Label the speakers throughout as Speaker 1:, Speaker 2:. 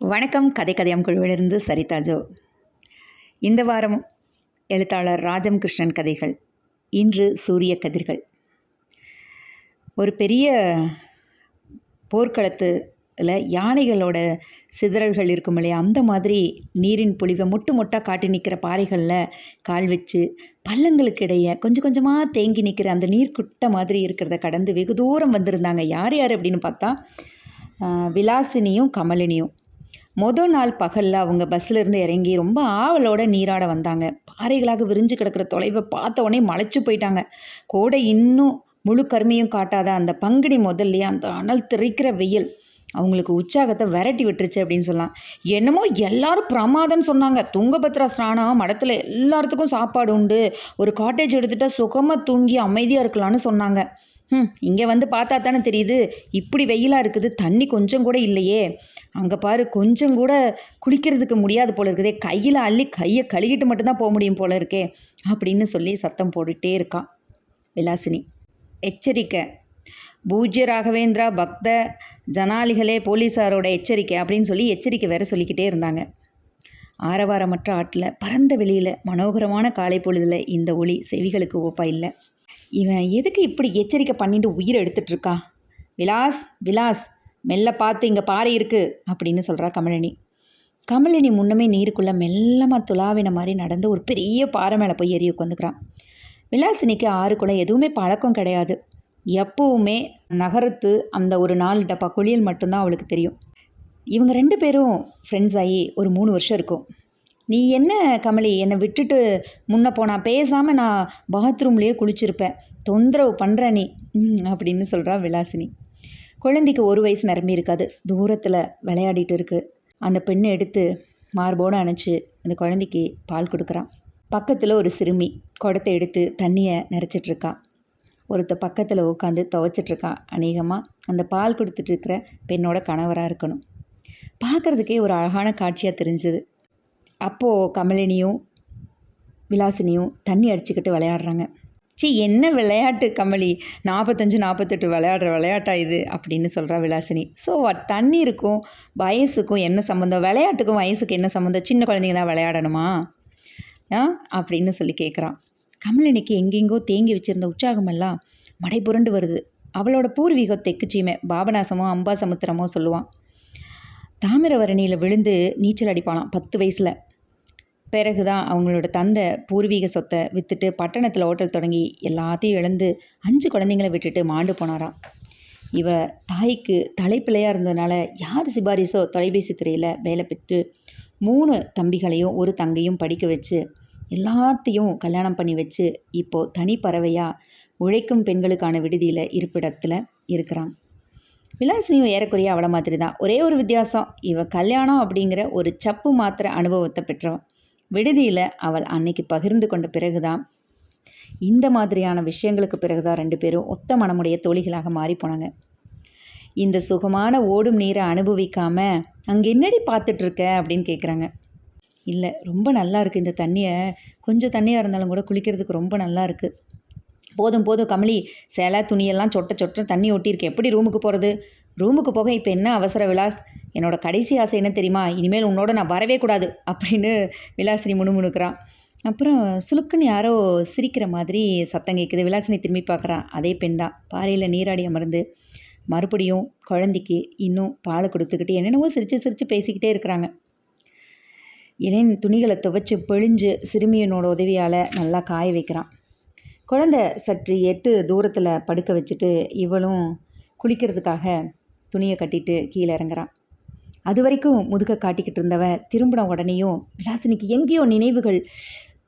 Speaker 1: வணக்கம் கதை கதையம் குழுவிலிருந்து சரிதா ஜோ. இந்த வாரம் எழுத்தாளர் ராஜம் கிருஷ்ணன் கதைகள் இன்று சூரிய கதிர்கள். ஒரு பெரிய போர்க்களத்தில் யானைகளோட சிதறல்கள் இருக்கும் இல்லையா? அந்த மாதிரி நீரின் பொழிவை முட்டு முட்டாக காட்டி நிற்கிற பாறைகளில் கால் வச்சு பள்ளங்களுக்கு இடையே கொஞ்சம் கொஞ்சமாக தேங்கி நிற்கிற அந்த நீர் குட்டை மாதிரி இருக்கிறத கடந்து வெகு தூரம் வந்திருந்தாங்க. யார் யார் அப்படின்னு பார்த்தா விலாசினியும் கமலினியும். மொதல் நாள் பகலில் அவங்க பஸ்ஸில் இருந்து இறங்கி ரொம்ப ஆவலோட நீராட வந்தாங்க. பாறைகளாக விரிஞ்சு கிடக்கிற தொலைவை பார்த்த உடனே மலைச்சு போயிட்டாங்க. கோடை இன்னும் முழு கருமையும் காட்டாத அந்த பங்குனி முதல்லையே அந்த அனல் தெறிக்கிற வெயில். அவங்களுக்கு உற்சாகத்தை விரட்டி விட்டுருச்சு அப்படின்னு சொல்லலாம். என்னமோ எல்லாரும் பிரமாதம்னு சொன்னாங்க. துங்கபத்ரா ஸ்நானம் மடத்தில் எல்லாத்துக்கும் சாப்பாடு உண்டு. ஒரு காட்டேஜ் எடுத்துட்டா சுகமாக தூங்கி அமைதியாக இருக்கலாம்னு சொன்னாங்க. ம் இங்கே வந்து பார்த்தா தானே தெரியுது. இப்படி வெயிலாக இருக்குது. தண்ணி கொஞ்சம் கூட இல்லையே. அங்கே பாரு கொஞ்சம் கூட குளிக்கிறதுக்கு முடியாது போல இருக்குதே. கையில் அள்ளி கையை கழுகிட்டு மட்டும்தான் போக முடியும் போல இருக்கே அப்படின்னு சொல்லி சத்தம் போட்டுட்டே இருக்கான் விலாசினி. எச்சரிக்கை. பூஜ்ய ராகவேந்திரா பக்த ஜனாலிகளே போலீஸாரோட எச்சரிக்கை அப்படின்னு சொல்லி எச்சரிக்கை வேற சொல்லிக்கிட்டே இருந்தாங்க. ஆரவாரமற்ற ஆட்டில் பரந்த வெளியில் மனோகரமான காலை பொழுதில் இந்த ஒளி செவிகளுக்கு ஓப்பா இல்லை. இவன் எதுக்கு இப்படி எச்சரிக்கை பண்ணிட்டு உயிரை எடுத்துட்டு இருக்கான் விலாஸ் விலாஸ் மெல்ல பார்த்து இங்கே பாறை இருக்கு அப்படின்னு சொல்கிறா கமலினி. கமலினி முன்னமே நீருக்குள்ளே மெல்லமாக துளாவின மாதிரி நடந்து ஒரு பெரிய பாறை மேலே போய் ஏறி உட்காந்துக்கிறான் விலாசினிக்கு ஆறுக்குள்ளே எதுவுமே பழக்கம் கிடையாது. எப்பவுமே நகரத்து அந்த ஒரு நாலு டப்பா குளியல் மட்டும்தான் அவளுக்கு தெரியும். இவங்க ரெண்டு பேரும் ஃப்ரெண்ட்ஸ் ஆகி ஒரு மூணு வருஷம் இருக்கும். நீ என்ன கமலி என்னை விட்டுட்டு முன்ன போனால் பேசாமல் நான் பாத்ரூம்லேயே குளிச்சிருப்பேன். தொந்தரவு பண்ணுற நீ. அப்படின்னு சொல்கிறா விலாசினி குழந்தைக்கு ஒரு வயசு நிரம்பி இருக்காது. தூரத்தில் விளையாடிட்டு இருக்கு. அந்த பெண்ணை எடுத்து மார்போடு அணைச்சி அந்த குழந்தைக்கு பால் கொடுக்குறான். பக்கத்தில் ஒரு சிறுமி குடத்தை எடுத்து தண்ணியை நிறச்சிட்ருக்கான் ஒருத்த பக்கத்தில் உட்காந்து துவைச்சிட்ருக்கான் அநேகமாக அந்த பால் கொடுத்துட்ருக்கிற பெண்ணோட கணவராக இருக்கணும். பார்க்குறதுக்கே ஒரு அழகான காட்சியாக தெரிஞ்சுது. அப்போது கமலினியும் விலாசினியும் தண்ணி அடிச்சுக்கிட்டு விளையாடுறாங்க. சி என்ன விளையாட்டு கமலி? நாற்பத்தஞ்சு நாற்பத்தெட்டு விளையாடுற விளையாட்டா இது? அப்படின்னு சொல்கிறா விலாசினி. ஸோ தண்ணி தண்ணீருக்கும் வயசுக்கும் என்ன சம்மந்தம் விளையாட்டுக்கும் வயசுக்கு என்ன சம்மந்தம் சின்ன குழந்தைங்க தான் விளையாடணுமா? ஆ? அப்படின்னு சொல்லி கேட்குறான் கமலினிக்கு எங்கெங்கோ தேங்கி வச்சிருந்த உற்சாகமெல்லாம் மடை புரண்டு வருது. அவளோட பூர்வீகம் தெக்குச்சியுமே. சீமை பாபநாசமோ அம்பாசமுத்திரமோ சொல்லுவான். தாமிரவரணியில் விழுந்து நீச்சல் அடிப்பானாம் பத்து வயசில். பிறகு தான் அவங்களோட தந்தை பூர்வீக சொத்தை விற்றுட்டு பட்டணத்தில் ஹோட்டல் தொடங்கி எல்லாத்தையும் இழந்து அஞ்சு குழந்தைங்களை விட்டுட்டு மாண்டு போனாராம். இவ தாய்க்கு தலைப்பிள்ளையாக இருந்ததுனால யார் சிபாரிசோ தொலைபேசி துறையில் வேலை பெற்று மூணு தம்பிகளையும் ஒரு தங்கையும் படிக்க வச்சு எல்லாத்தையும் கல்யாணம் பண்ணி வச்சு இப்போ தனி பறவையாக உழைக்கும் பெண்களுக்கான விடுதியில் இருப்பிடத்தில் இருக்கிறான். விலாசினியும் ஏறக்குறைய அவளை மாதிரி தான் ஒரே ஒரு வித்தியாசம் இவ கல்யாணம் அப்படிங்கிற ஒரு சப்பு மாத்திர அனுபவத்தை பெற்றவன். விடுதியில் அவள் அன்னைக்கு பகிர்ந்து கொண்ட பிறகுதான் இந்த மாதிரியான விஷயங்களுக்கு பிறகுதான் ரெண்டு பேரும் ஒத்த மனமுடைய தோழிகளாக மாறி போனாங்க. இந்த சுகமான ஓடும் நீரை அனுபவிக்காம அங்கே என்னடி பார்த்துட்டு இருக்க? அப்படின்னு கேட்குறாங்க இல்லை ரொம்ப நல்லா இருக்குது இந்த தண்ணியை கொஞ்சம் தண்ணியாக இருந்தாலும் கூட குளிக்கிறதுக்கு ரொம்ப நல்லா இருக்குது போதும் போதும் கமலி சேலை துணியெல்லாம் சொட்ட சொட்ட தண்ணி ஒட்டியிருக்கு. எப்படி ரூமுக்கு போகிறது ரூமுக்கு போக இப்போ என்ன அவசர விலாஸ்? என்னோட கடைசி ஆசை என்ன தெரியுமா? இனிமேல் உன்னோட நான் வரவே கூடாது அப்படின்னு விலாசினி முணுமுணுக்கிறான் அப்புறம் சுலுக்குன்னு யாரோ சிரிக்கிற மாதிரி சத்தம் கேட்குது விலாசினி திரும்பி பார்க்குறான் அதே பெண் தான். பாறையில் நீராடி அமர்ந்து மறுபடியும் குழந்தைக்கு இன்னும் பால் கொடுத்துக்கிட்டு என்னென்னவோ சிரித்து சிரித்து பேசிக்கிட்டே இருக்கிறாங்க. இளைஞன் துணிகளை துவைச்சி பிழிஞ்சு சிறுமியனோட உதவியால் நல்லா காய வைக்கிறான். குழந்தை சற்று எட்டு தூரத்தில் படுக்க வச்சுட்டு இவளும் குளிக்கிறதுக்காக துணியை கட்டிட்டு கீழே இறங்குறான். அது வரைக்கும் முதுக காட்டிக்கிட்டு இருந்தவ திரும்பின உடனேயும் விலாசினிக்கு எங்கேயோ நினைவுகள்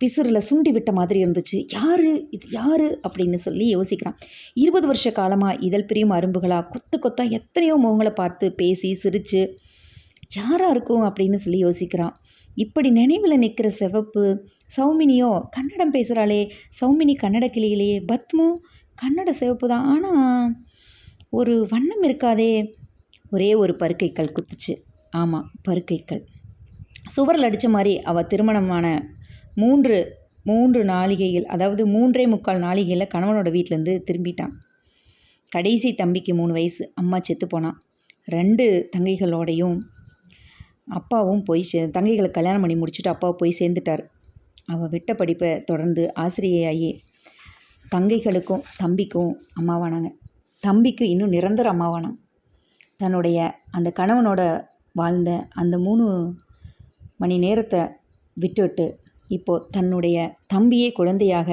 Speaker 1: பிசுறில் சுண்டி விட்ட மாதிரி இருந்துச்சு. யாரு? இது யாரு? அப்படின்னு சொல்லி யோசிக்கிறான். இருபது வருஷ காலமாக இதழ் பிரியும் அரும்புகளாக கொத்து கொத்தா எத்தனையோ முகங்களை பார்த்து பேசி சிரித்து யாராக இருக்கும்? அப்படின்னு சொல்லி யோசிக்கிறான். இப்படி நினைவில் நிற்கிற சிவப்பு சௌமினியோ கன்னடம் பேசுகிறாளே சௌமினி கன்னட கிளியிலேயே பத்மு கன்னட சிவப்பு தான். ஆனால் ஒரு வண்ணம் இருக்காதே. ஒரே ஒரு பருக்கைக்கல் குத்துச்சு. ஆமாம் பருக்கைக்கல். சுவரில் அடித்த மாதிரி அவள் திருமணமான மூன்று மூன்று நாளிகையில் அதாவது மூன்றே முக்கால் நாளிகையில் கணவனோட வீட்டிலேருந்து திரும்பிட்டான். கடைசி தம்பிக்கு மூணு வயசு. அம்மா செத்து போனான் ரெண்டு தங்கைகளோடையும் அப்பாவும் போய் சே தங்கைகளை கல்யாணம் பண்ணி முடிச்சுட்டு அப்பா போய் சேர்ந்துட்டார். அவள் விட்ட படிப்பை தொடர்ந்து ஆசிரியையாகி தங்கைகளுக்கும் தம்பிக்கும் அம்மாவானாங்க. தம்பிக்கு இன்னும் நிரந்தர அம்மாவானாங்க தன்னுடைய அந்த கணவனோட வாழ்ந்த அந்த மூணு மணி நேரத்தை விட்டுவிட்டு இப்போது தன்னுடைய தம்பியே குழந்தையாக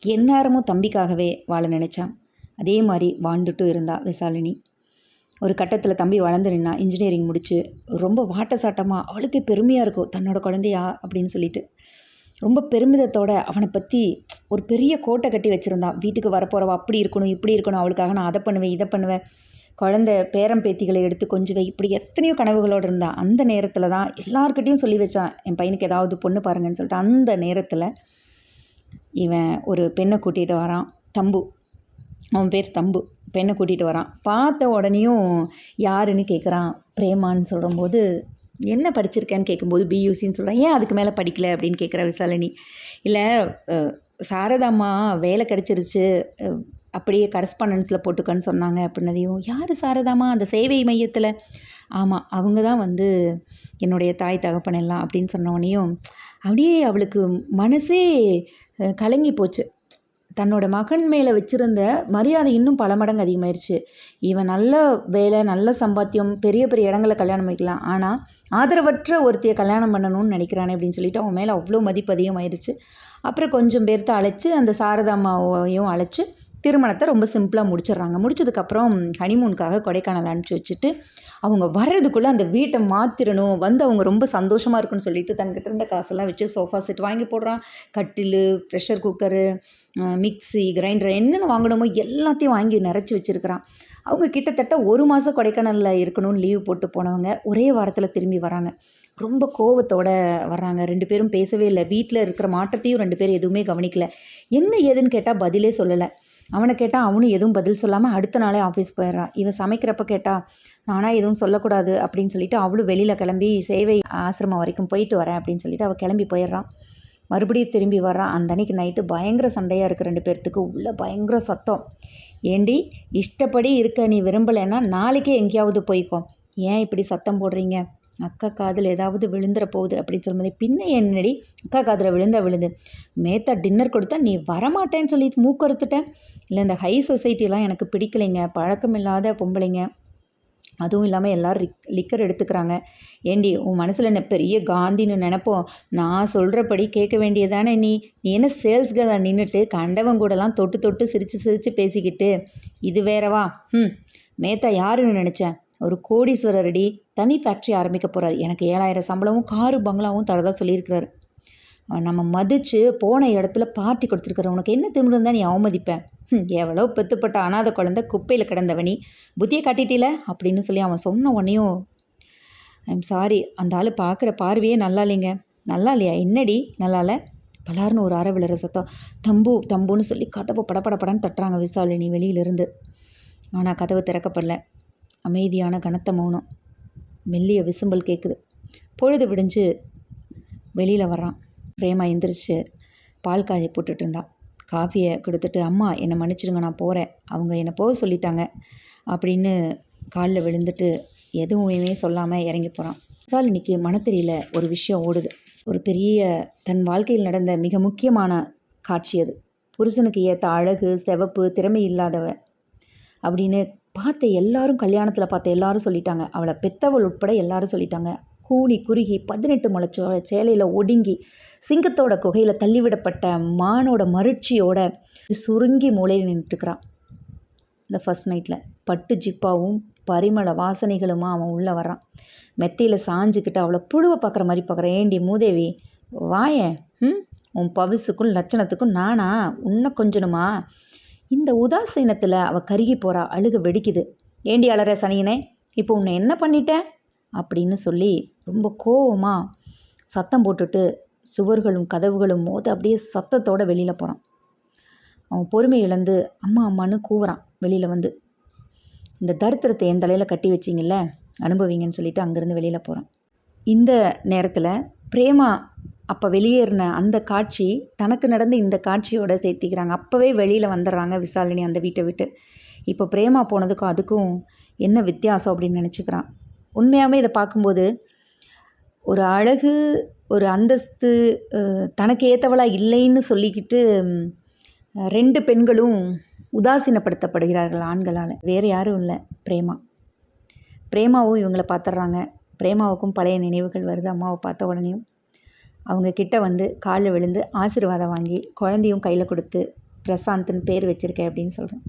Speaker 1: எந்நேரமும் தம்பிக்காகவே வாழ நினச்சான். அதே மாதிரி வாழ்ந்துட்டும் இருந்தா விசாலினி. ஒரு கட்டத்தில் தம்பி வளர்ந்து நின்னா இன்ஜினியரிங் முடிச்சு ரொம்ப வாட்ட சாட்டமாக அவளுக்கு பெருமையாக இருக்கும் தன்னோட குழந்தையா? அப்படின்னு சொல்லிட்டு ரொம்ப பெருமிதத்தோட அவனை பற்றி ஒரு பெரிய கோட்டை கட்டி வச்சுருந்தான் வீட்டுக்கு வரப்போகிறவ அப்படி இருக்கணும் இப்படி இருக்கணும் அவளுக்காக நான் அதை பண்ணுவேன் இதை பண்ணுவேன். குழந்த பேரம் பேத்திகளை எடுத்து கொஞ்சுவேன் இப்படி எத்தனையோ கனவுகளோடு இருந்தான் அந்த நேரத்தில் தான் எல்லாருக்கிட்டையும் சொல்லி வச்சான். என் பையனுக்கு ஏதாவது பொண்ணு பாருங்கன்னு சொல்லிட்டு அந்த நேரத்தில் இவன் ஒரு பெண்ணை கூட்டிகிட்டு வரான். தம்பு. அவன் பேர் தம்பு. பெண்ணை கூட்டிகிட்டு வரான். பார்த்த உடனேயும் யாருன்னு கேட்குறான் பிரேமான்னு சொல்லும்போது என்ன படிச்சிருக்கேன்னு கேட்கும்போது பியூசின்னு சொல்கிறான் ஏன் அதுக்கு மேலே படிக்கல? அப்படின்னு கேட்குற விசாலினி. இல்லை சாரதாம்மா வேலை கிடச்சிருச்சு. அப்படியே கரஸ்பாண்டன்ஸில் போட்டுக்கன்னு சொன்னாங்க அப்படின்னதையும் யார் சாரதாமா அந்த சேவை மையத்தில்? ஆமாம் அவங்க தான் வந்து என்னுடைய தாய் தகப்பன் எல்லாம் அப்படின்னு சொன்னோடனையும் அப்படியே அவளுக்கு மனசே கலங்கி போச்சு. தன்னோட மகன் மேலே வச்சிருந்த மரியாதை இன்னும் பல மடங்கு அதிகமாயிருச்சு. இவன் நல்ல வேலை நல்ல சம்பாத்தியம் பெரிய பெரிய இடங்களை கல்யாணம் பண்ணிக்கலாம். ஆனால் ஆதரவற்ற ஒருத்தையை கல்யாணம் பண்ணணும்னு நினைக்கிறானே அப்படின்னு சொல்லிட்டு அவன் மேலே அவ்வளோ மதிப்பு அதிகமாயிருச்சு. அப்புறம் கொஞ்சம் பேர்த்த அழைச்சி அந்த சாரதாமாவையும் அழைச்சி திருமணத்தை ரொம்ப சிம்பிளாக முடிச்சிடுறாங்க. முடிச்சதுக்கப்புறம் ஹனிமூனுக்காக கொடைக்கானல் அனுப்பிச்சி வச்சுட்டு அவங்க வர்றதுக்குள்ளே அந்த வீட்டை மாற்றிடணும் வந்து அவங்க ரொம்ப சந்தோஷமாக இருக்குன்னு சொல்லிட்டு தங்கிட்ட இருந்த காசெல்லாம் வச்சு சோஃபா செட் வாங்கி போடுறான். கட்டில் ப்ரெஷர் குக்கரு மிக்ஸி கிரைண்டர் என்னென்ன வாங்கணுமோ எல்லாத்தையும் வாங்கி நிறச்சி வச்சுருக்கிறான். அவங்க கிட்டத்தட்ட ஒரு மாதம் கொடைக்கானலில் இருக்கணும்னு லீவ் போட்டு போனவங்க ஒரே வாரத்தில் திரும்பி வராங்க. ரொம்ப கோவத்தோட வர்றாங்க. ரெண்டு பேரும் பேசவே இல்லை. வீட்டில் இருக்கிற மாற்றத்தையும் ரெண்டு பேரும் எதுவுமே கவனிக்கல. என்ன ஏதுன்னு கேட்டால் பதிலே சொல்லலை. அவனை கேட்டால் அவனும் எதுவும் பதில் சொல்லாமல் அடுத்த நாளே ஆஃபீஸ் போயிடுறான் இவன் சமைக்கிறப்ப கேட்டா நானாக எதுவும் சொல்லக்கூடாது அப்படின்னு சொல்லிட்டு அவளும் வெளியில் கிளம்பி சேவை ஆசிரமம் வரைக்கும் போயிட்டு வரேன் அப்படின்னு சொல்லிட்டு அவள் கிளம்பி போயிடுறான் மறுபடியும் திரும்பி வர்றான் அந்த அன்னைக்கு நைட்டு பயங்கர சண்டையாக இருக்குது ரெண்டு பேர்த்துக்கு. உள்ள பயங்கர சத்தம். ஏண்டி இஷ்டப்படி இருக்க நீ விரும்பலைன்னா நாளைக்கே எங்கேயாவது போய்க்கோ. ஏன் இப்படி சத்தம் போடுறீங்க? அக்கா காதில் ஏதாவது விழுந்துற போகுது அப்படின்னு சொல்லும்போது பின்ன என்னடி? அக்கா காதில் விழுந்தா விழுந்து மேத்தா டின்னர் கொடுத்தா நீ வரமாட்டேன்னு சொல்லி மூக்கறுத்துட்டேன் இல்லை இந்த ஹை சொசைட்டிலாம் எனக்கு பிடிக்கலைங்க. பழக்கம் இல்லாத பொம்பளைங்க. அதுவும் இல்லாமல் எல்லோரும் ரிக் லிக்கர் எடுத்துக்கிறாங்க. ஏண்டி உன் மனசில் என்ன பெரிய காந்தின்னு நினைப்போம். நான் சொல்கிறபடி கேட்க வேண்டியதானே நீ? நீ என்ன சேல்ஸ் கேர்ளாக நின்றுட்டு கண்டவன் கூடலாம் தொட்டு தொட்டு சிரித்து சிரித்து பேசிக்கிட்டு. இது வேறவா? ம் மேத்தா யாருன்னு நினச்சேன் ஒரு கோடீஸ்வரரடி. தனி ஃபேக்ட்ரி ஆரம்பிக்க போகிறார் எனக்கு ஏழாயிரம் சம்பளமும் காரு பங்களாவும் தரதா சொல்லியிருக்கிறாரு. நம்ம மதித்து போன இடத்துல பார்ட்டி கொடுத்துருக்குற உனக்கு என்ன திமிரு இருந்தால் நீ அவமதிப்பேன் எவ்வளோ பெத்துப்பட்ட அனாதை குழந்தை குப்பையில் கிடந்தவனி. புத்தியை காட்டிட்டில? அப்படின்னு சொல்லி அவன் சொன்ன உடனேயும் ஐம் சாரி அந்த ஆள் பார்க்குற பார்வையே நல்லா இல்லைங்க. நல்லா இல்லையா? என்னடி? நல்லா இல்லை? பலார்னு ஒரு அரை விழுற சத்தம். தம்பு தம்புன்னு சொல்லி கதவை படபடப்படன்னு தட்டுறாங்க விசாலினி வெளியிலிருந்து. ஆனால் கதவு திறக்கப்படல. அமைதியான கனத்த மௌனம். மெல்லிய விசும்பல் கேட்குது பொழுது விடிஞ்சு வெளியில் வர்றான். பிரேமா எந்திரிச்சு பால் காய போட்டுட்டு இருந்தா. காஃபியை கொடுத்துட்டு அம்மா என்னை மன்னிச்சிடுங்க நான் போகிறேன் அவங்க என்னை போக சொல்லிட்டாங்க. அப்படின்னு காலில் விழுந்துட்டு எதுவுமே சொல்லாமல் இறங்கி போகிறான் விசாலினிக்கு மனத்தெரியில் ஒரு விஷயம் ஓடுது. ஒரு பெரிய தன் வாழ்க்கையில் நடந்த மிக முக்கியமான காட்சி அது. புருஷனுக்கு ஏற்ற அழகு சிவப்பு திறமை இல்லாதவ அப்படின்னு பார்த்த எல்லாரும் கல்யாணத்தில் பார்த்த எல்லாரும் சொல்லிட்டாங்க. அவளை பெத்தவள் உட்பட எல்லாரும் சொல்லிட்டாங்க. கூனி குறுகி பதினெட்டு முளைச்சோ சேலையில் ஒடுங்கி சிங்கத்தோட குகையில் தள்ளிவிடப்பட்ட மானோட மருட்சியோட சுருங்கி மூலையில் நின்றுட்டுக்கிறான் இந்த ஃபர்ஸ்ட் நைட்டில் பட்டு ஜிப்பாவும் பரிமள வாசனைகளுமா அவன் உள்ளே வர்றான். மெத்தையில் சாஞ்சுக்கிட்டு அவளை புழுவை பார்க்குற மாதிரி பார்க்குறேன் ஏண்டி மூதேவி வாயேன் ம்? உன் பவிசுக்கும் லட்சணத்துக்கும் நானா? உன்னை கொஞ்சணுமா? இந்த உதாசீனத்தில் அவள் கருகி போகிறா அழுக வெடிக்குது. ஏண்டி அலற சனியனே இப்போ உன்னை என்ன பண்ணிட்டேன் அப்படின்னு சொல்லி ரொம்ப கோவமாக சத்தம் போட்டுட்டு சுவர்களும் கதவுகளும் மோத அப்படியே சத்தத்தோட வெளியில் போகிறான் அவன் பொறுமை இழந்து அம்மா அம்மான்னு கூவுறான் வெளியில் வந்து. இந்த தரித்திரத்தை என் தலையில் கட்டி வச்சிங்கல்ல அனுபவிங்கன்னு சொல்லிட்டு அங்கேருந்து வெளியில் போகிறான் இந்த நேரத்தில் பிரேமா அப்போ வெளியேறின அந்த காட்சி தனக்கு நடந்த இந்த காட்சியோட சேர்த்திக்கிறாங்க. அப்போவே வெளியில் வந்துடுறாங்க விசாலினி அந்த வீட்டை விட்டு. இப்போ பிரேமா போனதுக்கும் அதுக்கும் என்ன வித்தியாசம் அப்படின்னு நினச்சிக்கிறான். உண்மையாகவே இதை பார்க்கும்போது ஒரு அழகு ஒரு அந்தஸ்து தனக்கு ஏற்றவளாக இல்லைன்னு சொல்லிக்கிட்டு ரெண்டு பெண்களும் உதாசீனப்படுத்தப்படுகிறார்கள் ஆண்களால். வேறு யாரும் இல்லை பிரேமா. பிரேமாவும் இவங்களை பார்த்துட்றாங்க. பிரேமாவுக்கும் பழைய நினைவுகள் வருது. அம்மாவை பார்த்த உடனேயும். அவங்க கிட்ட வந்து காலில் விழுந்து ஆசீர்வாதம் வாங்கி குழந்தையும் கையில் கொடுத்து பிரசாந்த்னு பேர் வச்சுருக்கேன் அப்படின்னு சொல்கிறேன்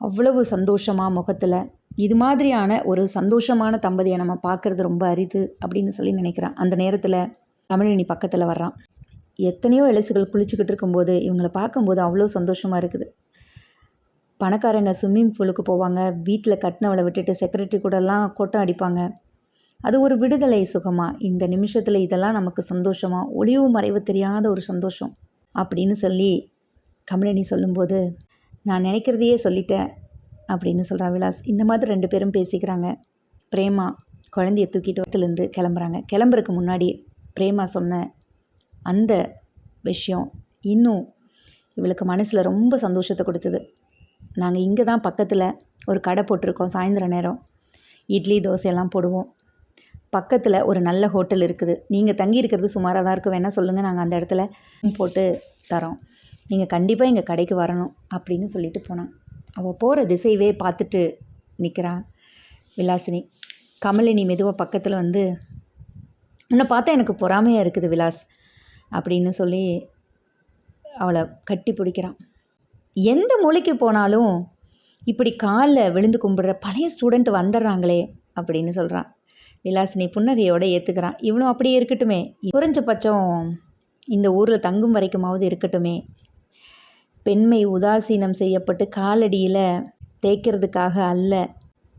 Speaker 1: அவ்வளவு சந்தோஷமாக முகத்தில். இது மாதிரியான ஒரு சந்தோஷமான தம்பதியை நம்ம பார்க்குறது ரொம்ப அரிது அப்படின்னு சொல்லி நினைக்கிறேன். அந்த நேரத்தில் தமிழினி பக்கத்தில் வர்றான். எத்தனையோ இலசுகள் குளிச்சுக்கிட்டு இருக்கும்போது இவங்களை பார்க்கும்போது அவ்வளோ சந்தோஷமாக இருக்குது. பணக்காரங்க ஸ்விம்மிங் பூலுக்கு போவாங்க. வீட்டில் கட்டினவளை விட்டுட்டு செக்ரட்டரி கூடலாம் கொட்டம் அடிப்பாங்க. அது ஒரு விடுதலை சுகமா? இந்த நிமிஷத்தில் இதெல்லாம் நமக்கு சந்தோஷமா? ஒளிவு மறைவு தெரியாத ஒரு சந்தோஷம். அப்படின்னு சொல்லி கமலினி சொல்லும்போது நான் நினைக்கிறதையே சொல்லிட்டேன் அப்படின்னு சொல்கிறா விலாஸ். இந்த மாதிரி ரெண்டு பேரும் பேசிக்கிறாங்க. பிரேமா குழந்தைய தூக்கிட்டு ஒத்துலேருந்து கிளம்புறாங்க. கிளம்புறதுக்கு முன்னாடி பிரேமா சொன்ன அந்த விஷயம் இன்னும் இவளுக்கு மனசில் ரொம்ப சந்தோஷத்தை கொடுத்தது. நாங்கள் இங்கே தான் பக்கத்தில் ஒரு கடை போட்டிருக்கோம் சாயந்தர நேரம். இட்லி தோசையெல்லாம் போடுவோம். பக்கத்தில் ஒரு நல்ல ஹோட்டல் இருக்குது. நீங்கள் தங்கி இருக்கிறது சுமாராக தான் இருக்கும். வேணால் சொல்லுங்கள் நாங்கள் அந்த இடத்துல போட்டு தரோம். நீங்கள் கண்டிப்பாக எங்கள் கடைக்கு வரணும் அப்படின்னு சொல்லிட்டு போனான். அவள் போகிற திசையவே பார்த்துட்டு நிற்கிறான் விலாசினி. கமலினி மெதுவாக பக்கத்தில் வந்து உன்னை பார்த்தா எனக்கு பொறாமையாக இருக்குது விலாஸ் அப்படின்னு சொல்லி அவளை கட்டி பிடிக்கிறான். எந்த மூலைக்கு போனாலும் இப்படி காலில் விழுந்து கும்பிடுற பழைய ஸ்டூடெண்ட் வந்துடுறாங்களே அப்படின்னு சொல்கிறான் விலாசினி புன்னகையோட ஏற்றுக்கிறான் இவனும் அப்படியே இருக்கட்டுமே. குறைஞ்சபட்சம் இந்த ஊரில் தங்கும் வரைக்குமாவது இருக்கட்டுமே. பெண்மை உதாசீனம் செய்யப்பட்டு காலடியில் தேய்க்கிறதுக்காக அல்ல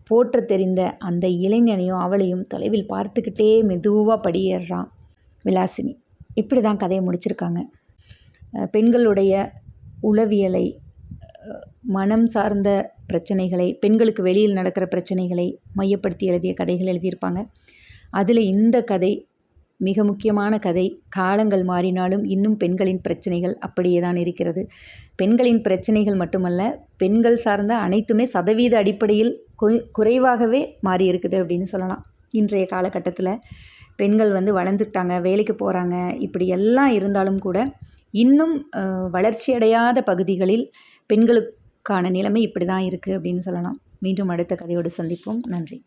Speaker 1: போற்ற தெரிந்த அந்த இளைஞனையும் அவளையும் தொலைவில் பார்த்துக்கிட்டே மெதுவாக படியேறான் விலாசினி. இப்படி தான் கதையை முடிச்சிருக்காங்க. பெண்களுடைய உளவியலை மனம் சார்ந்த பிரச்சனைகளை பெண்களுக்கு வெளியில் நடக்கிற பிரச்சனைகளை மையப்படுத்தி எழுதிய கதைகள் எழுதியிருப்பாங்க. அதில் இந்த கதை மிக முக்கியமான கதை காலங்கள் மாறினாலும் இன்னும் பெண்களின் பிரச்சனைகள் அப்படியே தான் இருக்கிறது. பெண்களின் பிரச்சனைகள் மட்டுமல்ல பெண்கள் சார்ந்த அனைத்துமே சதவீத அடிப்படையில் குறைவாகவே மாறி இருக்குது அப்படின்னு சொல்லலாம். இன்றைய காலகட்டத்தில் பெண்கள் வந்து வளர்ந்துட்டாங்க வேலைக்கு போகிறாங்க இப்படி எல்லாம் இருந்தாலும் கூட இன்னும் வளர்ச்சியடையாத பகுதிகளில் பெண்களுக்கு கான நிலைமை இப்படி தான் இருக்குது அப்படின்னு சொல்லலாம். மீண்டும் அடுத்த கதையோடு சந்திப்போம். நன்றி.